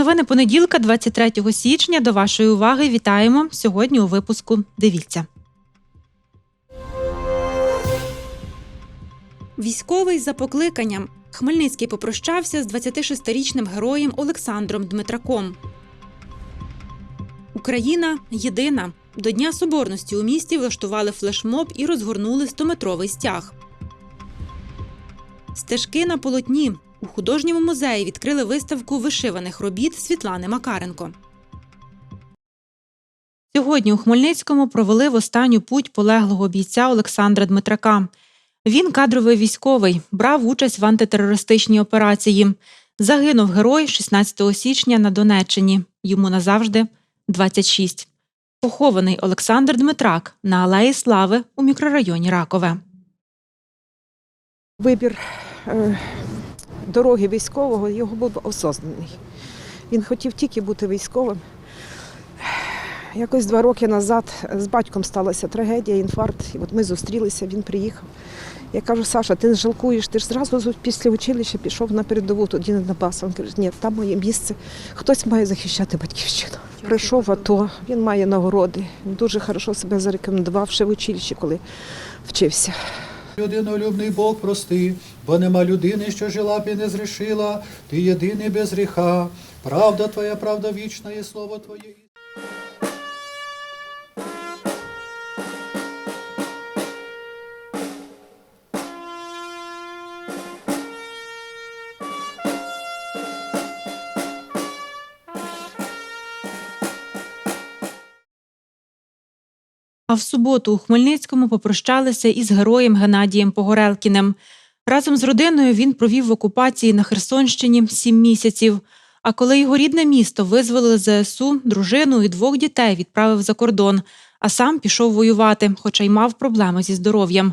Новини понеділка, 23 січня. До вашої уваги вітаємо сьогодні у випуску. Дивіться. Військовий за покликанням. Хмельницький попрощався з 26-річним героєм Олександром Дмитраком. Україна єдина. До Дня Соборності у місті влаштували флешмоб і розгорнули 100-метровий стяг. Стежки на полотні. У художньому музеї відкрили виставку вишиваних робіт Світлани Макаренко. Сьогодні у Хмельницькому провели в останню путь полеглого бійця Олександра Дмитрака. Він кадровий військовий, брав участь в антитерористичній операції. Загинув герой 16 січня на Донеччині. Йому назавжди 26. Похований Олександр Дмитрак на Алеї Слави у мікрорайоні Ракове. Вибір е, дороги військового його був осознаний. Він хотів тільки бути військовим. Якось два роки назад з батьком сталася трагедія, інфаркт. І от ми зустрілися, він приїхав. Я кажу, Саша, ти не жалкуєш, ти ж зразу після училища пішов на передову, тоді на Донбас. Він каже, ні, там моє місце. Хтось має захищати батьківщину. Прийшов в АТО, він має нагороди. Він дуже хорошо себе зарекомендував ще в училищі, коли вчився. Людинолюбний Бог прости, бо нема людини, що жила б і не зрішила, ти єдиний без гріха. Правда твоя, правда вічна, і слово твоє. А в суботу у Хмельницькому попрощалися із героєм Геннадієм Погорелкіним. Разом з родиною він провів в окупації на Херсонщині сім місяців. А коли його рідне місто визволили ЗСУ, дружину і двох дітей відправив за кордон, а сам пішов воювати, хоча й мав проблеми зі здоров'ям.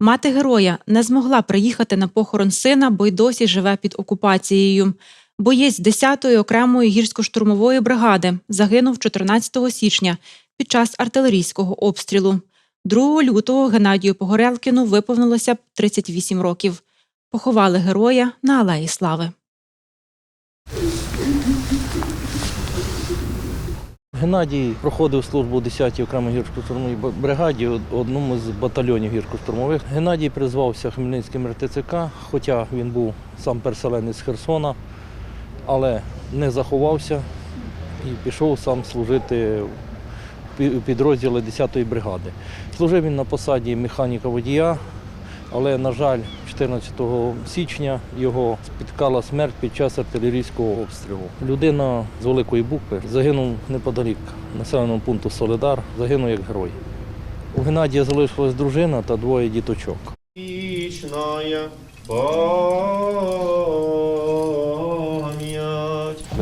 Мати героя не змогла приїхати на похорон сина, бо й досі живе під окупацією. Боєць 10-ї окремої гірсько-штурмової бригади загинув 14 січня під час артилерійського обстрілу. 2 лютого Геннадію Погорелкіну виповнилося 38 років. Поховали героя на Алеї Слави. Геннадій проходив службу у 10-й окремій гірсько-штурмовій бригаді, од- одному з батальйонів гірсько-штурмових. Геннадій призвався Хмельницьким РТЦК, хоча він був сам переселенець Херсона, але не заховався і пішов сам служити в підрозділи 10-ї бригади. Служив він на посаді механіка водія, але, на жаль, 14 січня його спіткала смерть під час артилерійського обстрілу. Людина з великої букви загинув неподалік населеного пункту Солидар, загинув як герой. У Геннадія залишилась дружина та двоє діточок. Вічная пам'ять. На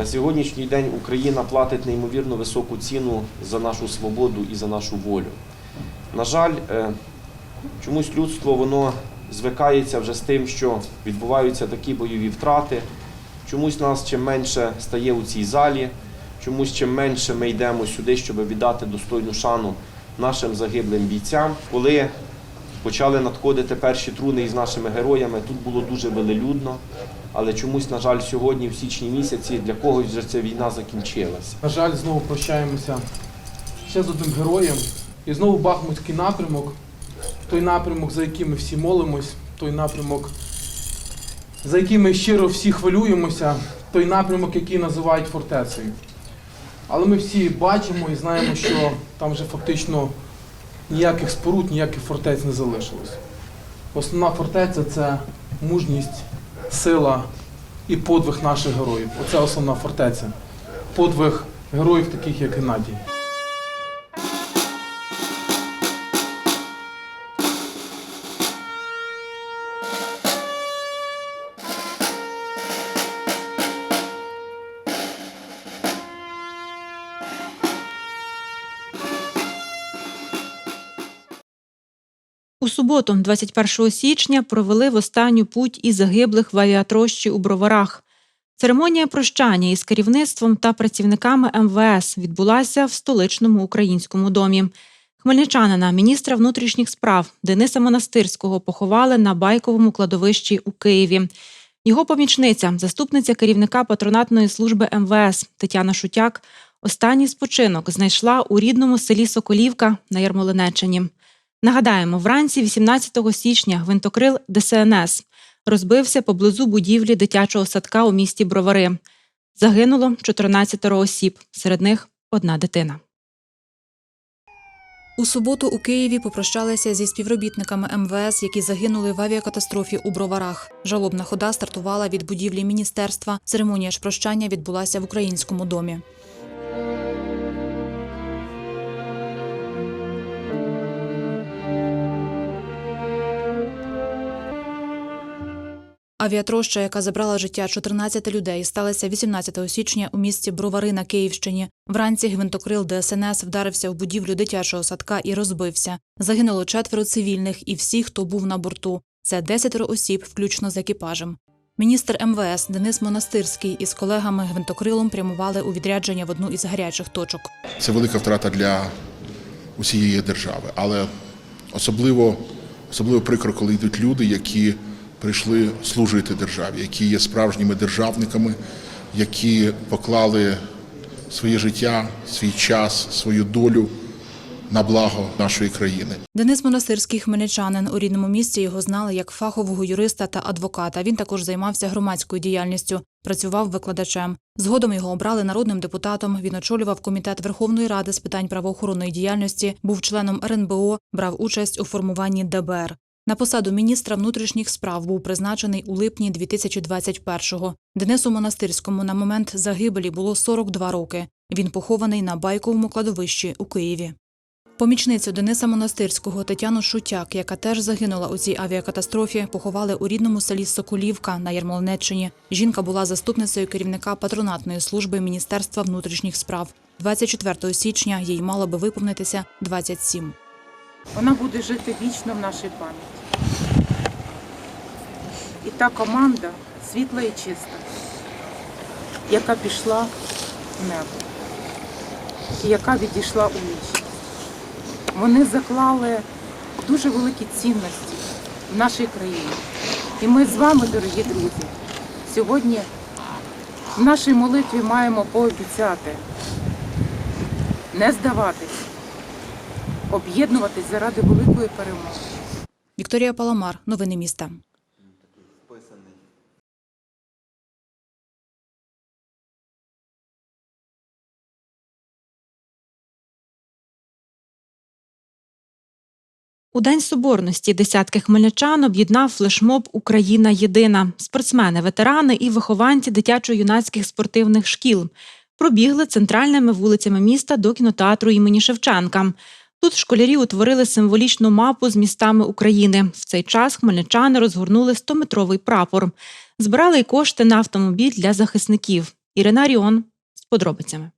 сьогоднішній день Україна платить неймовірно високу ціну за нашу свободу і за нашу волю. На жаль, е, чомусь людство воно звикається вже з тим, що відбуваються такі бойові втрати. Чомусь нас чим менше стає у цій залі, чомусь чим менше ми йдемо сюди, щоб віддати достойну шану нашим загиблим бійцям. Коли почали надходити перші труни із нашими героями. Тут було дуже велелюдно, але чомусь, на жаль, сьогодні, в січні місяці, для когось вже ця війна закінчилася. На жаль, знову прощаємося ще з одним героєм. І знову Бахмутський напрямок, той напрямок, за яким ми всі молимось, той напрямок, за яким ми щиро всі хвилюємося, той напрямок, який називають фортецею. Але ми всі бачимо і знаємо, що там вже фактично ніяких споруд, ніяких фортець не залишилось. Основна фортеця це мужність, сила і подвиг наших героїв. Оце основна фортеця. Подвиг героїв, таких як Геннадій. Суботу, 21 січня, провели в останню путь і загиблих в авіатрощі у Броварах. Церемонія прощання із керівництвом та працівниками МВС відбулася в столичному українському домі. Хмельничанина, міністра внутрішніх справ Дениса Монастирського поховали на байковому кладовищі у Києві. Його помічниця, заступниця керівника патронатної служби МВС Тетяна Шутяк, останній спочинок знайшла у рідному селі Соколівка на Ярмолинеччині. Нагадаємо, вранці 18 січня гвинтокрил ДСНС розбився поблизу будівлі дитячого садка у місті Бровари. Загинуло 14 осіб, серед них одна дитина. У суботу у Києві попрощалися зі співробітниками МВС, які загинули в авіакатастрофі у Броварах. Жалобна хода стартувала від будівлі міністерства. Церемонія ж прощання відбулася в українському домі. Авіатроща, яка забрала життя 14 людей, сталася 18 січня у місті Бровари на Київщині. Вранці гвинтокрил ДСНС вдарився в будівлю дитячого садка і розбився. Загинуло четверо цивільних і всі, хто був на борту. Це десятеро осіб, включно з екіпажем. Міністр МВС Денис Монастирський із колегами гвинтокрилом прямували у відрядження в одну із гарячих точок. Це велика втрата для усієї держави. Але особливо, особливо прикро, коли йдуть люди, які прийшли служити державі, які є справжніми державниками, які поклали своє життя, свій час, свою долю на благо нашої країни. Денис Монастирський хмельничанин. У рідному місті його знали як фахового юриста та адвоката. Він також займався громадською діяльністю, працював викладачем. Згодом його обрали народним депутатом. Він очолював комітет Верховної Ради з питань правоохоронної діяльності, був членом РНБО, брав участь у формуванні ДБР. На посаду міністра внутрішніх справ був призначений у липні 2021-го. Денису Монастирському на момент загибелі було 42 роки. Він похований на байковому кладовищі у Києві. Помічницю Дениса Монастирського Тетяну Шутяк, яка теж загинула у цій авіакатастрофі, поховали у рідному селі Соколівка на Ярмолинеччині. Жінка була заступницею керівника патронатної служби Міністерства внутрішніх справ. 24 січня їй мало би виповнитися 27. Вона буде жити вічно в нашій пам'яті. І та команда світла і чиста, яка пішла в небо і яка відійшла у вічність. Вони заклали дуже великі цінності в нашій країні. І ми з вами, дорогі друзі, сьогодні в нашій молитві маємо пообіцяти не здаватись, об'єднуватись заради великої перемоги. Вікторія Паламар, новини міста. У День Соборності десятки хмельничан об'єднав флешмоб Україна єдина. Спортсмени, ветерани і вихованці дитячо-юнацьких спортивних шкіл пробігли центральними вулицями міста до кінотеатру імені Шевченка. Тут школярі утворили символічну мапу з містами України. В цей час хмельничани розгорнули 100-метровий прапор. Збирали й кошти на автомобіль для захисників. Ірина Ріон з подробицями.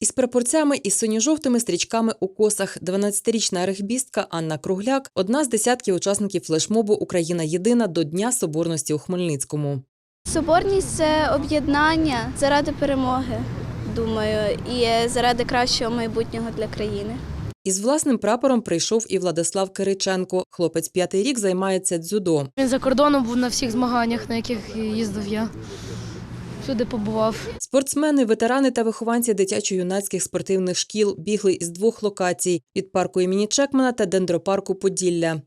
Із прапорцями і синьо-жовтими стрічками у косах 12-річна регбістка Анна Кругляк – одна з десятків учасників флешмобу Україна єдина до Дня Соборності у Хмельницькому. Соборність це об'єднання заради перемоги, думаю, і заради кращого майбутнього для країни. Із власним прапором прийшов і Владислав Кириченко. Хлопець п'ятий рік займається дзюдо. Він за кордоном був на всіх змаганнях, на яких їздив я. Всюди побував. Спортсмени, ветерани та вихованці дитячо-юнацьких спортивних шкіл бігли із двох локацій – від парку імені Чекмана та дендропарку Поділля.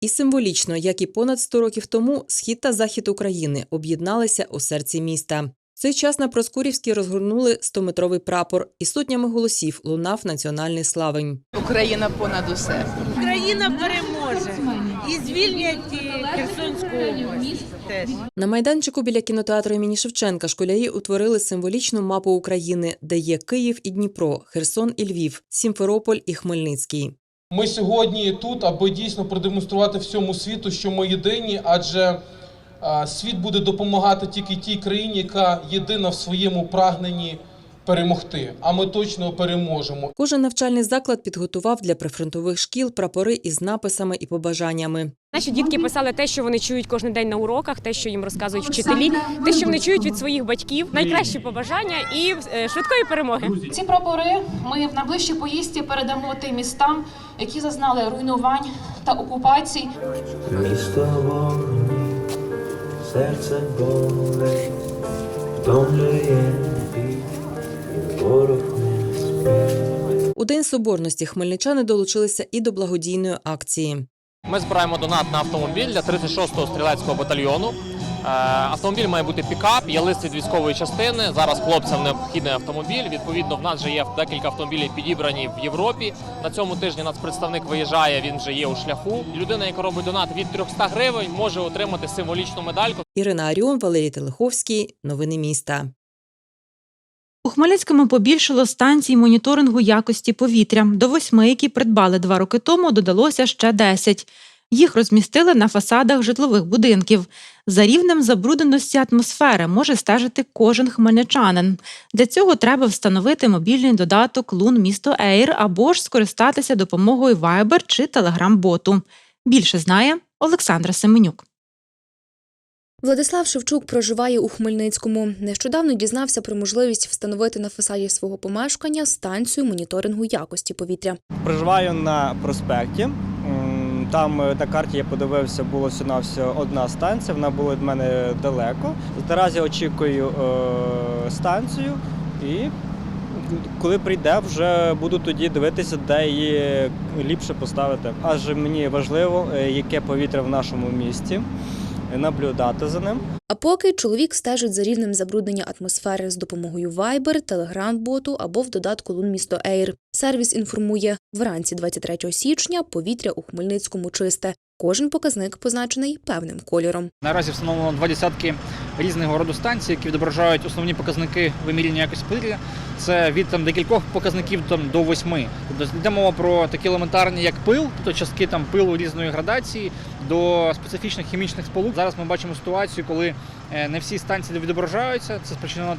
І символічно, як і понад 100 років тому, схід та захід України об'єдналися у серці міста. В цей час на Проскурівській розгорнули 100-метровий прапор і сотнями голосів лунав національний славень. Україна понад усе. Україна переможе і звільнять Херсонську область. теж. На майданчику біля кінотеатру імені Шевченка школярі утворили символічну мапу України, де є Київ і Дніпро, Херсон і Львів, Сімферополь і Хмельницький. Ми сьогодні тут, аби дійсно продемонструвати всьому світу, що ми єдині, адже е, світ буде допомагати тільки тій країні, яка єдина в своєму прагненні перемогти, а ми точно переможемо. Кожен навчальний заклад підготував для прифронтових шкіл прапори із написами і побажаннями. Наші дітки писали те, що вони чують кожен день на уроках, те, що їм розказують вчителі, те, що вони чують від своїх батьків. Найкращі побажання і е, швидкої перемоги. Ці прапори ми в найближчій поїздці передамо тим містам, які зазнали руйнувань та окупацій. Місто вогні, серце болить, втомлює біль, ворог не спить. У День Соборності хмельничани долучилися і до благодійної акції. Ми збираємо донат на автомобіль для 36-го стрілецького батальйону. Е, Автомобіль має бути пікап, є лист від військової частини. Зараз хлопцям необхідний автомобіль. Відповідно, в нас вже є декілька автомобілів підібрані в Європі. На цьому тижні нацпредставник виїжджає. Він вже є у шляху. Людина, яка робить донат від 300 гривень, може отримати символічну медальку. Ірина Аріон, Валерій Телеховський. Новини міста. У Хмельницькому побільшало станцій моніторингу якості повітря. До восьми, які придбали два роки тому, додалося ще десять. Їх розмістили на фасадах житлових будинків. За рівнем забрудненості атмосфери може стежити кожен хмельничанин. Для цього треба встановити мобільний додаток Лун місто Ейр або ж скористатися допомогою Viber чи Telegram-боту. Більше знає Олександра Семенюк. Владислав Шевчук проживає у Хмельницькому. Нещодавно дізнався про можливість встановити на фасаді свого помешкання станцію моніторингу якості повітря. Проживаю на проспекті. Там е, на карті я подивився, було всього всього одна станція. Вона була від мене далеко. Наразі очікую е, станцію і коли прийде, вже буду тоді дивитися, де її ліпше поставити. Адже мені важливо, е, яке повітря в нашому місті, наблюдати за ним. А поки чоловік стежить за рівнем забруднення атмосфери з допомогою Viber, Telegram-боту або в додатку Лун місто Ейр. Сервіс інформує, вранці 23 січня повітря у Хмельницькому чисте. Кожен показник позначений певним кольором. Наразі встановлено два десятки різного роду станцій, які відображають основні показники виміряння якості повітря. Це від там декількох показників там до восьми. Тобто йде мова про такі елементарні, як пил, тобто частки там пилу різної градації, до специфічних хімічних сполук. Зараз ми бачимо ситуацію, коли е, не всі станції відображаються. Це спричинено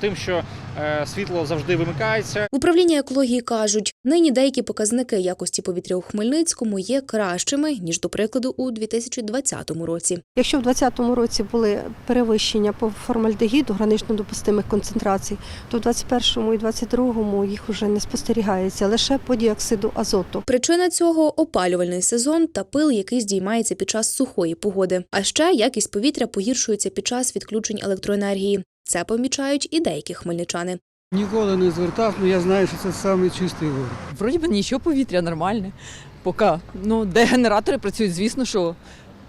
тим, що е, світло завжди вимикається. В управлінні екології кажуть, нині деякі показники якості повітря у Хмельницькому є кращими ніж до прикладу у 2020 році. Якщо в 2020 році були перевищення по формальдегіду гранично допустимих концентрацій, то в 2021 і 2022 їх вже не спостерігається лише по діоксиду азоту. Причина цього опалювальний сезон та пил, який здіймається під час сухої погоди. А ще якість повітря погіршується під час відключень електроенергії. Це помічають і деякі хмельничани. Ніколи не звертав, але я знаю, що це самий чистий воздух. Вроді би нічого, повітря нормальне. Поки. Ну, де генератори працюють, звісно, що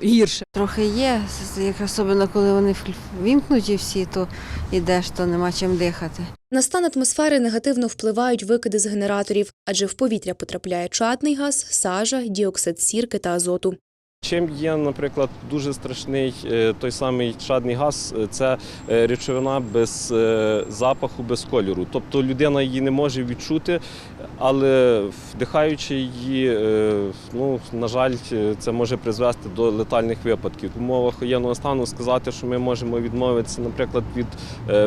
гірше. Трохи є, як особливо коли вони вімкнуті всі, то йдеш, то нема чим дихати. На стан атмосфери негативно впливають викиди з генераторів, адже в повітря потрапляє чадний газ, сажа, діоксид сірки та азоту. Чим є, наприклад, дуже страшний е, той самий чадний газ, е, це е, речовина без запаху, без кольору. Тобто людина її не може відчути, але вдихаючи її, ну, на жаль, це може призвести до летальних випадків. В умовах воєнного стану сказати, що ми можемо відмовитися, наприклад, від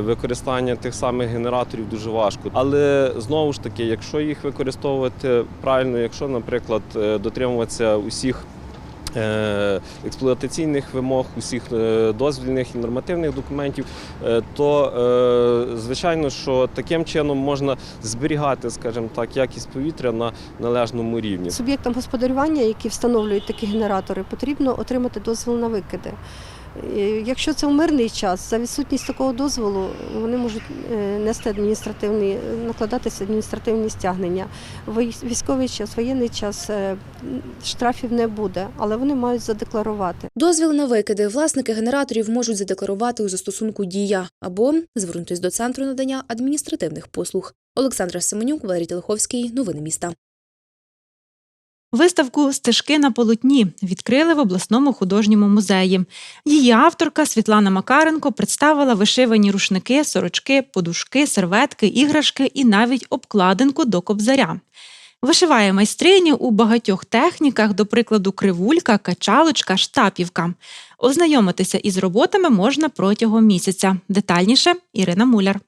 використання тих самих генераторів дуже важко. Але знову ж таки, якщо їх використовувати правильно, якщо, наприклад, дотримуватися усіх експлуатаційних вимог, усіх е, дозвільних і нормативних документів, е, то е, звичайно, що таким чином можна зберігати, скажімо так, якість повітря на належному рівні. Суб'єктам господарювання, які встановлюють такі генератори, потрібно отримати дозвіл на викиди. Е, Якщо це в мирний час, за відсутність такого дозволу вони можуть е, нести адміністративні, накладатися адміністративні стягнення. Військовий час, воєнний час е, штрафів не буде, але вони мають задекларувати. Дозвіл на викиди власники генераторів можуть задекларувати у застосунку Дія або звернутися до центру надання адміністративних послуг. Олександра Семенюк, Валерій Телеховський. Новини міста. Виставку Стежки на полотні відкрили в обласному художньому музеї. Її авторка Світлана Макаренко представила вишивані рушники, сорочки, подушки, серветки, іграшки і навіть обкладинку до кобзаря. Вишиває майстрині у багатьох техніках, до прикладу, кривулька, качалочка, штапівка. Ознайомитися із роботами можна протягом місяця. Детальніше Ірина Муляр.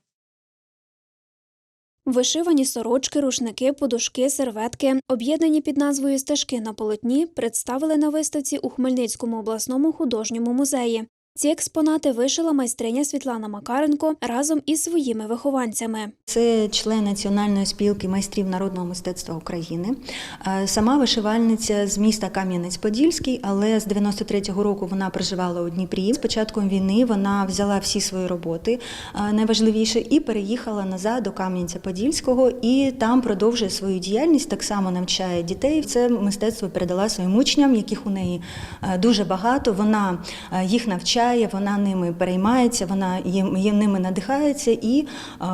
Вишивані сорочки, рушники, подушки, серветки, об'єднані під назвою Стежки на полотні, представили на виставці у Хмельницькому обласному художньому музеї. Ці експонати вишила майстриня Світлана Макаренко разом із своїми вихованцями. Це член Національної спілки майстрів народного мистецтва України. Е, Сама вишивальниця з міста Кам'янець-Подільський, але з 93-го року вона проживала у Дніпрі. З початком війни вона взяла всі свої роботи, е, найважливіше, і переїхала назад до Кам'янця-Подільського і там продовжує свою діяльність. Так само навчає дітей. Це мистецтво передала своїм учням, яких у неї е, дуже багато. Вона їх навчає, вона ними переймається, вона їм, їм ними надихається. І е,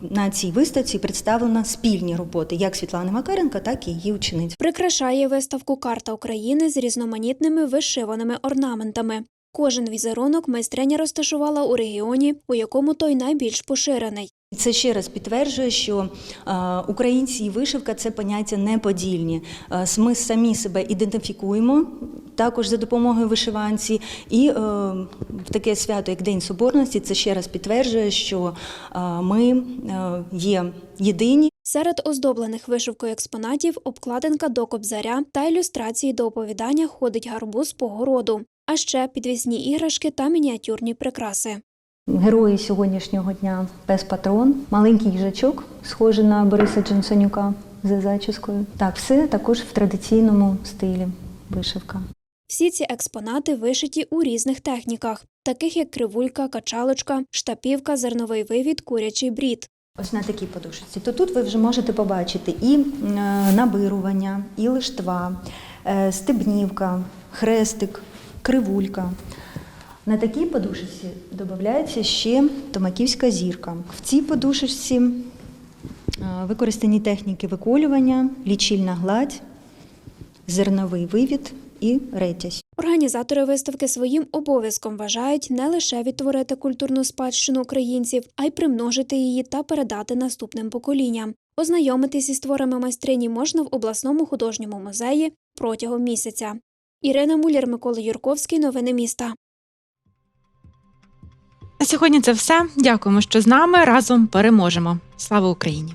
на цій виставці представлено спільні роботи як Світлани Макаренко, так і її учениць. Прикрашає виставку карта України з різноманітними вишиваними орнаментами. Кожен візерунок майстриня розташувала у регіоні, у якому той найбільш поширений. Це ще раз підтверджує, що е, українці і вишивка це поняття неподільні. Е, ми самі себе ідентифікуємо також за допомогою вишиванці, і е, в таке свято, як День Соборності, це ще раз підтверджує, що ми є єдині. Серед оздоблених вишивкою експонатів обкладинка до кобзаря та ілюстрації до оповідання ходить гарбуз по городу, а ще підвісні іграшки та мініатюрні прикраси. Герої сьогоднішнього дня пес патрон, маленький їжачок, схожий на Бориса Джонсонюка за зачіскою. Так, все також в традиційному стилі вишивка. Всі ці експонати вишиті у різних техніках, таких як кривулька, качалочка, штапівка, зерновий вивід, курячий брід. Ось на такій подушці. То тут ви вже можете побачити і е, набирування, і лиштва, е, стебнівка, хрестик, кривулька. На такій подушці додається ще томаківська зірка. В цій подушечці е, використані техніки виколювання, лічильна гладь, зерновий вивід і ретязь. Організатори виставки своїм обов'язком вважають не лише відтворити культурну спадщину українців, а й примножити її та передати наступним поколінням. Ознайомитись із творами майстрині можна в обласному художньому музеї протягом місяця. Ірина Муляр, Микола Юрковський. Новини міста. На сьогодні це все. Дякуємо, що з нами разом переможемо. Слава Україні!